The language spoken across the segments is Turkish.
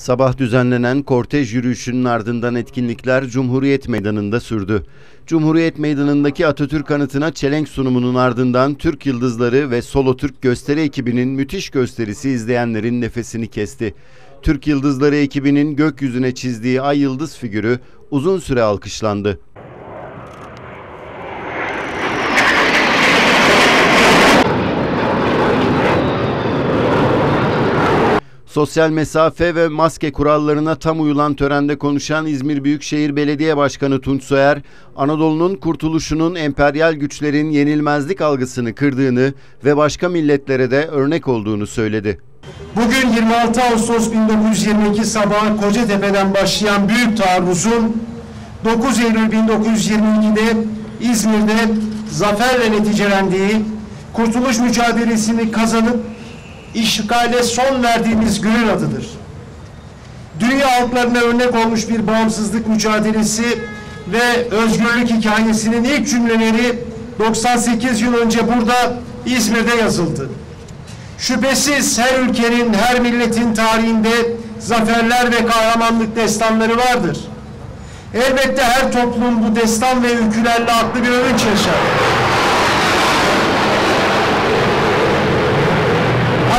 Sabah düzenlenen kortej yürüyüşünün ardından etkinlikler Cumhuriyet Meydanı'nda sürdü. Cumhuriyet Meydanı'ndaki Atatürk anıtına çelenk sunumunun ardından Türk Yıldızları ve Solo Türk gösteri ekibinin müthiş gösterisi izleyenlerin nefesini kesti. Türk Yıldızları ekibinin gökyüzüne çizdiği ay yıldız figürü uzun süre alkışlandı. Sosyal mesafe ve maske kurallarına tam uyulan törende konuşan İzmir Büyükşehir Belediye Başkanı Tunç Soyer, Anadolu'nun kurtuluşunun emperyal güçlerin yenilmezlik algısını kırdığını ve başka milletlere de örnek olduğunu söyledi. Bugün 26 Ağustos 1922 sabahı Kocatepe'den başlayan büyük taarruzun 9 Eylül 1922'de İzmir'de zaferle neticelendiği, kurtuluş mücadelesini kazanıp işgale son verdiğimiz günün adıdır. Dünya halklarına örnek olmuş bir bağımsızlık mücadelesi ve özgürlük hikayesinin ilk cümleleri 98 yıl önce burada İzmir'de yazıldı. Şüphesiz her ülkenin, her milletin tarihinde zaferler ve kahramanlık destanları vardır. Elbette her toplum bu destan ve öykülerle aklı bir övünç yaşar.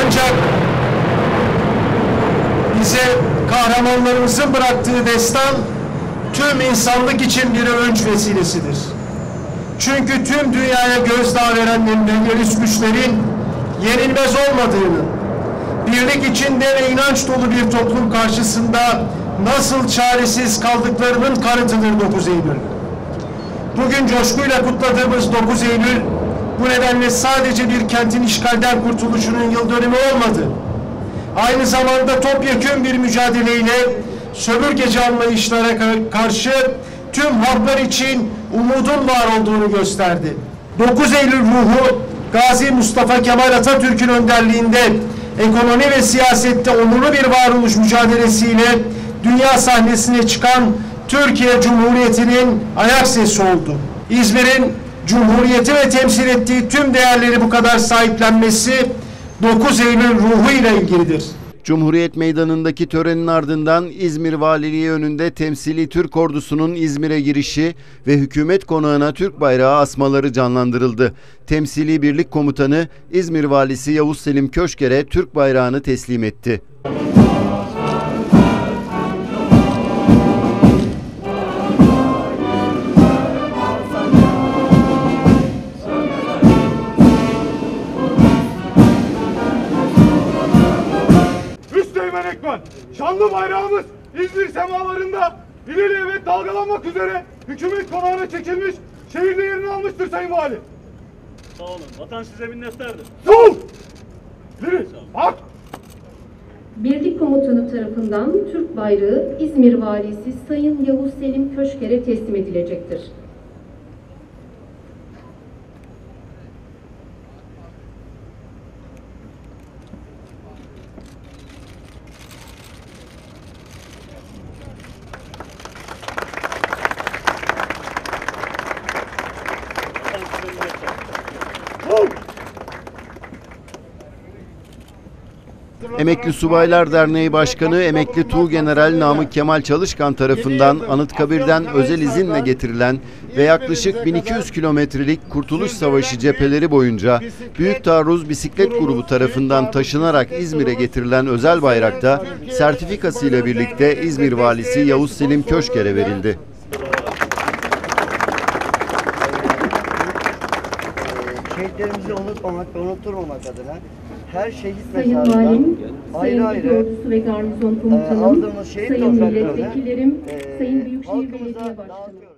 Ancak bize kahramanlarımızın bıraktığı destan tüm insanlık için bir övünç vesilesidir. Çünkü tüm dünyaya gözdağı veren emperyalist güçlerin yenilmez olmadığını, birlik içinde ve inanç dolu bir toplum karşısında nasıl çaresiz kaldıklarının kanıtıdır 9 Eylül. Bugün coşkuyla kutladığımız 9 Eylül bu nedenle sadece bir kentin işgalden kurtuluşunun yıl dönümü olmadı. Aynı zamanda topyekün bir mücadeleyle sömürgeci anlayışlara karşı tüm halklar için umudun var olduğunu gösterdi. 9 Eylül ruhu Gazi Mustafa Kemal Atatürk'ün önderliğinde ekonomi ve siyasette onurlu bir varoluş mücadelesiyle dünya sahnesine çıkan Türkiye Cumhuriyeti'nin ayak sesi oldu. İzmir'in Cumhuriyeti ve temsil ettiği tüm değerleri bu kadar sahiplenmesi 9 Eylül ruhuyla ilgilidir. Cumhuriyet Meydanı'ndaki törenin ardından İzmir Valiliği önünde temsili Türk ordusunun İzmir'e girişi ve hükümet konağına Türk bayrağı asmaları canlandırıldı. Temsili Birlik Komutanı İzmir Valisi Yavuz Selim Köşker'e Türk bayrağını teslim etti. Üsteğmen Ekmen, şanlı bayrağımız İzmir semalarında ilelebet dalgalanmak üzere hükümet konağına çekilmiş, şehirde yerini almıştır Sayın Vali. Sağ olun. Vatan size minnettardır. Sol! Biri, bak! Birlik Komutanı tarafından Türk bayrağı İzmir Valisi Sayın Yavuz Selim Köşker'e teslim edilecektir. Emekli Subaylar Derneği Başkanı Emekli Tuğgeneral Namık Kemal Çalışkan tarafından Anıtkabir'den özel izinle getirilen ve yaklaşık 1200 kilometrelik Kurtuluş Savaşı cepheleri boyunca Büyük Taarruz Bisiklet Grubu tarafından taşınarak İzmir'e getirilen özel bayrakta sertifikası ile birlikte İzmir Valisi Yavuz Selim Köşker'e verildi. şehitlerimizi unutmamak ve unutturmamak adına her şehit Sayın Valim, ayrı Sayın ayrı. Ordusu ve Garnizon e, Komutanım, şehit Sayın Milletvekillerim, e, Sayın Büyükşehir Belediye Başkanı.